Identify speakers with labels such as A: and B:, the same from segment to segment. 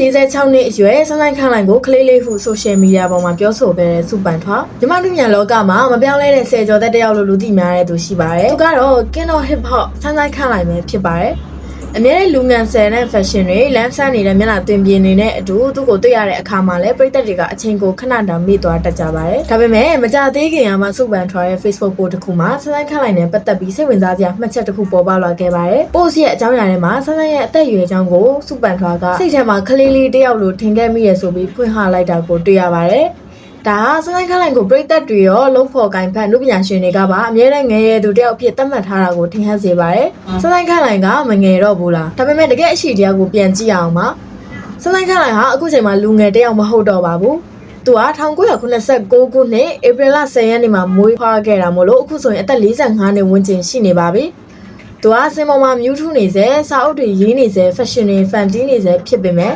A: သက်46နှစ်အရွယ်စမ်းဆိုင်ခန့်လိုက်ကိုကလေးလေးဟုဆိုရှယ်မီဒီယာပေါ်မှာပြောဆိုခဲ့တဲ့စုပန်ထွာမြမလူမြန်လောကမှာမပြောင်းလဲတဲ့ဆယ်ကျော်သက်တစ်ယောက်လို့လူသိများတဲ့သူရှိပါတယ်သူကတော့ King of Hip Hop စမ်းဆိုင်ခန့်လိုက်ပဲဖြစ်ပါတယ် အမြဲတမ်းလူငန်ဆယ်တဲ့ fashion တွေလမ်းဆန်းနေတဲ့မျက်နှာသွင်ပြင်နေတဲ့အတူသူ့ကိုတွေ့ရတဲ့အခါမှာလည်းပရိသတ်တွေကအချိန်ကိုခဏတောင်မေ့သွားတတ်ကြပါတယ်။ဒါပေမဲ့မကြသေးခင်ကမှစုပန်ထွာရဲ့ Facebook post တစ်ခုမှာဆန်းဆန်းခန့်လိုက်နဲ့ပတ်သက်ပြီးစိတ်ဝင်စားစရာမှတ်ချက်တစ်ခုပေါ်ပေါက်လာခဲ့ပါတယ်။ post ရဲ့အကြောင်းအရာထဲမှာဆန်းဆန်းရဲ့အသက်အရွယ်အကြောင်းကိုစုပန်ထွာကစိတ်ထဲမှာကလေးလေးတစ်ယောက်လိုထင်ခဲ့မိရဆိုပြီးဖွင့်ဟလိုက်တာကိုတွေ့ရပါတယ်။ ဒါဟာစနိုင်းခလိုင်ကိုပြိသက်တွေရောလုံးဖော်ကိုင်ဖက်လူပညာရှင်တွေကပါအမြဲတမ်းငယ်ရသူတယောက်အဖြစ်သတ်မှတ်ထားတာကိုထင်ဟပ်စေပါတယ်။စနိုင်းခလိုင်ကမငယ်တော့ဘူးလား။ဒါပေမဲ့တကယ်အရှိတရားကိုပြန်ကြည့်အောင်ပါ။စနိုင်းခလိုင်ဟာအခုချိန်မှာလူငယ်တယောက်မဟုတ်တော့ပါဘူး။သူက1989ခုနှစ်ဧပြီလ10ရက်နေ့မှာမွေးဖွားခဲ့တာမို့လို့အခုဆိုရင်အသက်45နှစ်ဝန်းကျင်ရှိနေပါပြီ။သူကစင်ပေါ်မှာမြူးထူးနေစေစာအုပ်တွေရေးနေစေ fashion တွေ fan တီးနေစေဖြစ်ပေမဲ့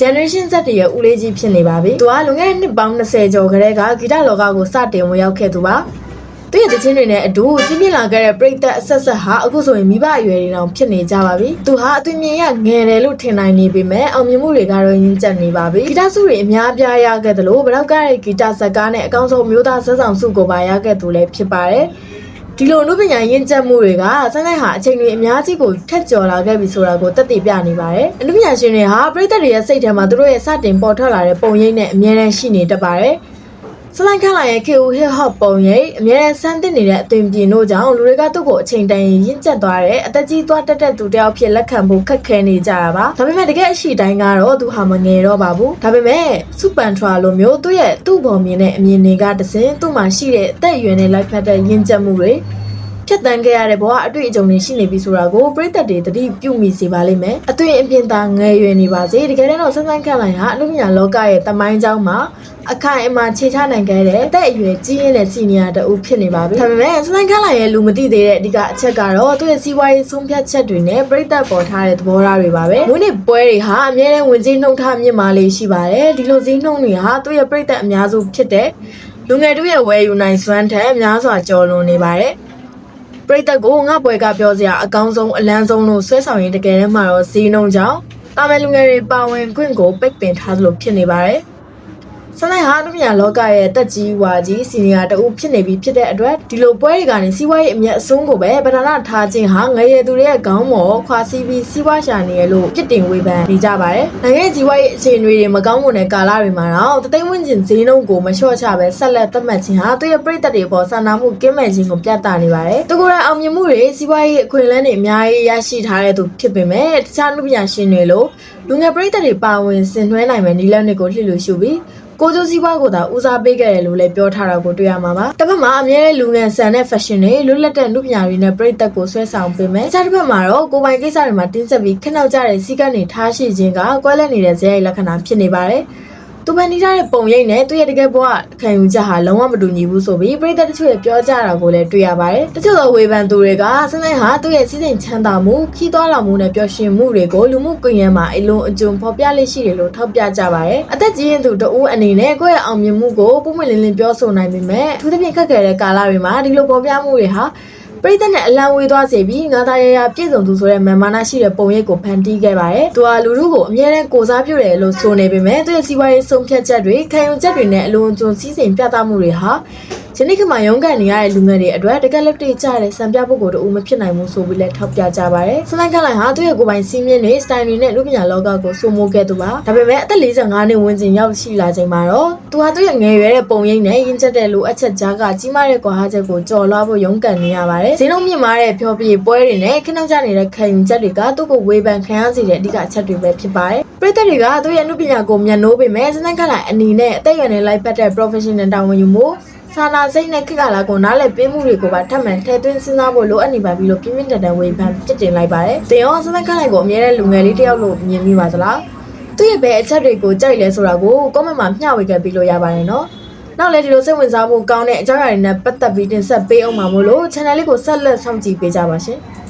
A: generation Z တွေရဲ့ဦးလေးကြီးဖြစ်နေပါပြီ။သူကလွန်ခဲ့တဲ့နှစ်ပေါင်း20ကျော်ခရက်ကဂီတလောကကိုစတင်ဝင်ရောက်ခဲ့သူပါ။သူရဲ့တခြင်းတွေနဲ့အတူကြီးပြင်းလာခဲ့တဲ့ပြိသက်အဆက်ဆက်ဟာအခုဆိုရင်မိဘအရွယ်တွေတောင်ဖြစ်နေကြပါပြီ။သူဟာအသွင်မြင်ရငယ်တယ်လို့ထင်နိုင်နေပေမဲ့အောင်မြင်မှုတွေကတော့ရင်းကျက်နေပါပြီ။ဂီတဆုတွေအများအပြားရခဲ့တယ်လို့ဗလောက်ကားတဲ့ဂီတဇက်ကားနဲ့အကောင်းဆုံးမျိုးသားဇက်ဆောင်ဆုကိုပါရခဲ့သူလည်းဖြစ်ပါတယ်။ ဒီလိုအမှုပညာရင့်ကျက်မှုတွေကဆိုင်းလိုက်ဟာအချိန်တွေအများကြီးကိုထက်ကျော်လာခဲ့ပြီဆိုတာကိုသက်သေပြနေပါတယ်။အမှုပညာရှင်တွေဟာပြည်သက်တွေရဲ့စိတ်ထဲမှာသူတို့ရဲ့စတင်ပေါ်ထွက်လာတဲ့ပုံရိပ်နဲ့အမြဲတမ်းရှိနေတတ်ပါတယ်။ စလိုက်ခန့်လာရဲ့ KO Hip Hop ပုံရိပ်အမြဲတမ်းစမ်းသစ်နေတဲ့အသွင်ပြင်တို့ကြောင့်လူတွေကသူ့ကိုအချိန်တန်ရင်ရင့်ကျက်သွားတဲ့အသက်ကြီးသွားတက်တဲ့သူတယောက်ဖြစ်လက်ခံဖို့ခက်ခဲနေကြတာပါ။ဒါပေမဲ့တကယ်အရှိတိုင်းကတော့သူဟာမငယ်တော့ပါဘူး။ဒါပေမဲ့စူပန်ထရာလိုမျိုးသူ့ရဲ့သူ့ပေါ်မြင်တဲ့အမြင်တွေကတစင်သူ့မှာရှိတဲ့အသက်အရွယ်နဲ့လိုက်ဖက်တဲ့ရင့်ကျက်မှုတွေ ဖြတ်တန်းခဲ့ရတဲ့ဘဝအတွေ့အကြုံတွေရှိနေပြီဆိုတာကိုပြည်သက်တွေသတိပြုမိစေပါလိမ့်မယ်အသွင်အပြင်သာငယ်ရွယ်နေပါစေတကယ်တော့ဆန်းဆန်းခန့်လိုက်ဟာအနုပညာလောကရဲ့တမိုင်းကြောင်းမှာအခိုင်အမာခြေချနိုင်ခဲ့တဲ့အသက်အရွယ်ကြီးရင်းတဲ့စီနီယာတူဖြစ်နေပါပြီဒါပေမဲ့ဆန်းဆန်းခန့်လိုက်ရဲ့လူမသိသေးတဲ့အဓိကအချက်ကတော့သူ့ရဲ့စီးပွားရေးဆုံးဖြတ်ချက်တွေနဲ့ပြည်သက်ပေါ်ထားတဲ့သဘောထားတွေပါပဲမွေးနေ့ပွဲတွေဟာအမြဲတမ်းဝင်ကြီးနှုတ်ထားမြင့်မာလေးရှိပါတယ်ဒီလိုစည်းနှုံတွေဟာသူ့ရဲ့ပြည်သက်အများစုဖြစ်တဲ့လူငယ်တို့ရဲ့ဝယ်ယူနိုင်စွမ်းထက်များစွာကျော်လွန်နေပါတယ် ပရိသတ်ကိုငါပွဲကပြောစရာအကောင်းဆုံးအလန်းဆုံးလို့ဆွဲဆောင်ရင်တကယ်တမ်းမှာတော့ဈေးနှုန်းကြောင့်တာမယ်လူငယ်တွေပါဝင်ခွင့်ကိုပိတ်ပင်ထားသလိုဖြစ်နေပါတယ်။ ဆလိုက်ဟာအနုပညာလောကရဲ့တက်ကြီးဝါကြီးစီနီယာတအုပ်ဖြစ်နေပြီဖြစ်တဲ့အတွက်ဒီလိုပွဲတွေကနေစီးပွားရေးအမြတ်အစွန်းကိုပဲပထနာထားခြင်းဟာငရေသူတွေရဲ့ခေါင်းမော်ခွာစီးပြီးစီးပွားရှာနေရလို့ပြစ်တင်ဝေဖန်နေကြပါတယ်။နိုင်ငံကြီးဝါရေးအခြေအနေတွေမကောင်းမွန်တဲ့ကာလတွေမှာတော့တသိန်းဝန်းကျင်ဈေးနှုန်းကိုမလျှော့ချပဲဆက်လက်သတ်မှတ်ခြင်းဟာသူရဲ့ပြည်သက်တွေပေါ်စာနာမှုကင်းမဲ့ခြင်းကိုပြသနေပါတယ်။သူကိုယ်တိုင်အောင်မြင်မှုတွေစီးပွားရေးအခွင့်အလမ်းတွေအများကြီးရရှိထားတဲ့သူဖြစ်ပေမဲ့တခြားအနုပညာရှင်တွေလိုလူငယ်ပြည်သက်တွေပါဝင်ဆင်နွှဲနိုင်မယ့်နည်းလမ်းတွေကိုလှစ်လို့ရှုပြီး ကိုကျိုးစည်းပွားကိုသာဦးစားပေးခဲ့တယ်လို့လည်းပြောထားတာကိုတွေ့ရမှာပါ။တစ်ဖက်မှာအမြဲတမ်းလူငယ်ဆန်တဲ့ fashion တွေလွတ်လပ်တဲ့လူပညာတွေနဲ့ပြည်သက်ကိုဆွဲဆောင်ပေးမယ်။အခြားတစ်ဖက်မှာတော့ကိုပိုင်ကိစ္စတွေမှာတင်းကျပ်ပြီးခဏကြတဲ့စီးကနေထားရှိခြင်းကကွဲလက်နေတဲ့ဇယိုက်လက္ခဏာဖြစ်နေပါတယ်။ သူပန်နေကြတဲ့ပုံရိပ်နဲ့သူရဲ့တကယ်ဘဝခံယူချက်ဟာလုံးဝမတူညီဘူးဆိုပြီးပြည်သက်တချို့ရဲ့ပြောကြတာကိုလည်းတွေ့ရပါတယ်။တချို့သောဝေဖန်သူတွေကစနေဟာသူ့ရဲ့စီးစိမ်ချမ်းသာမှုခီးသွွားလောင်မှုနဲ့ပျော်ရွှင်မှုတွေကိုလူမှုကွန်ရက်မှာအလုံးအကျုံဖော်ပြလက်ရှိတယ်လို့ထောက်ပြကြပါတယ်။အသက်ကြီးရင်သူတဦးအနေနဲ့ကိုယ့်ရဲ့အောင်မြင်မှုကိုပုံမှန်လင်းလင်းပြောဆိုနိုင်ပေမဲ့အထူးသဖြင့်ခက်ခဲတဲ့ကာလတွေမှာဒီလိုပေါ်ပြမှုတွေဟာ ပရိသတ်နဲ့အလံဝေးသွားစေပြီးငါသားရရပြည့်စုံသူဆိုတဲ့မန်မာနာရှိတဲ့ပုံရိပ်ကိုဖန်တီးခဲ့ပါတယ်။သူဟာလူလူကိုအမြဲတမ်းကိုစားပြုတယ်လို့ဆိုနေပေမဲ့သူရဲ့စီးပွားရေးဆုံးဖြတ်ချက်တွေခံယူချက်တွေနဲ့အလွန်ကျွံစည်းစိမ်ပြသမှုတွေဟာ ယနေ့ကမှရုန်းကန်နေရတဲ့လူငယ်တွေအတွက်တကယ်လက်တွေ့ကျတဲ့စံပြပုဂ္ဂိုလ်တို့မဖြစ်နိုင်ဘူးဆိုပြီးလည်းထောက်ပြကြပါတယ်။စနိုင်းခန့်လိုက်ဟာသူ့ရဲ့ကိုယ်ပိုင်စီးမြင့်တွေစတိုင်တွေနဲ့လူပညာလောကကိုစိုးမိုးခဲ့သူပါ။ဒါပေမဲ့အသက်45နှစ်ဝန်းကျင်ရောက်ရှိလာချိန်မှာတော့သူဟာသူ့ရဲ့ငယ်ရွယ်တဲ့ပုံရိပ်နဲ့ရင်းချက်တဲ့လူအချက်ကြားကကြီးမားတဲ့ကွာဟချက်ကိုကြော်လွှားဖို့ရုန်းကန်နေရပါတယ်။ဈေးနှုန်းမြင့်မားတဲ့ဖြောပြေပွဲတွေနဲ့ခဏကြနေတဲ့ခံယူချက်တွေကသူ့ကိုဝေဖန်ခံရစေတဲ့အဓိကအချက်တွေပဲဖြစ်ပါတယ်။ပြည်သက်တွေကသူ့ရဲ့အမှုပညာကိုမျက်နှိုးပေမဲ့စနိုင်းခန့်လိုက်အနေနဲ့အသက်အရွယ်နဲ့လိုက်ပတ်တဲ့ professional တာဝန်ယူမှု စာနာစိတ်နဲ့ခိကလာကိုနားလည်ပေးမှုတွေကိုပါထပ်မံထည့်သွင်းစဉ်းစားဖို့လိုအပ်နေပါပြီလို့ပြင်းပြင်းထန်ထန်ဝေဖန်ပြစ်တင်လိုက်ပါတယ်။တင်ရောစနက်ခန့်လိုက်ကိုအမြဲတမ်းလူငယ်လေးတယောက်လို့မြင်မိပါသလား။သူ့ရဲ့ဘယ်အချက်တွေကိုကြိုက်လဲဆိုတာကို comment မှာမျှဝေခဲ့ပြီးလို့ရပါတယ်နော်။နောက်လည်းဒီလိုစိတ်ဝင်စားဖို့ကောင်းတဲ့အကြောင်းအရာတွေနဲ့ပတ်သက်ပြီးတင်ဆက်ပေးအောင်ပါမို့လို့ channel လေးကိုဆက်လက်စောင့်ကြည့်ပေးကြပါရှင်။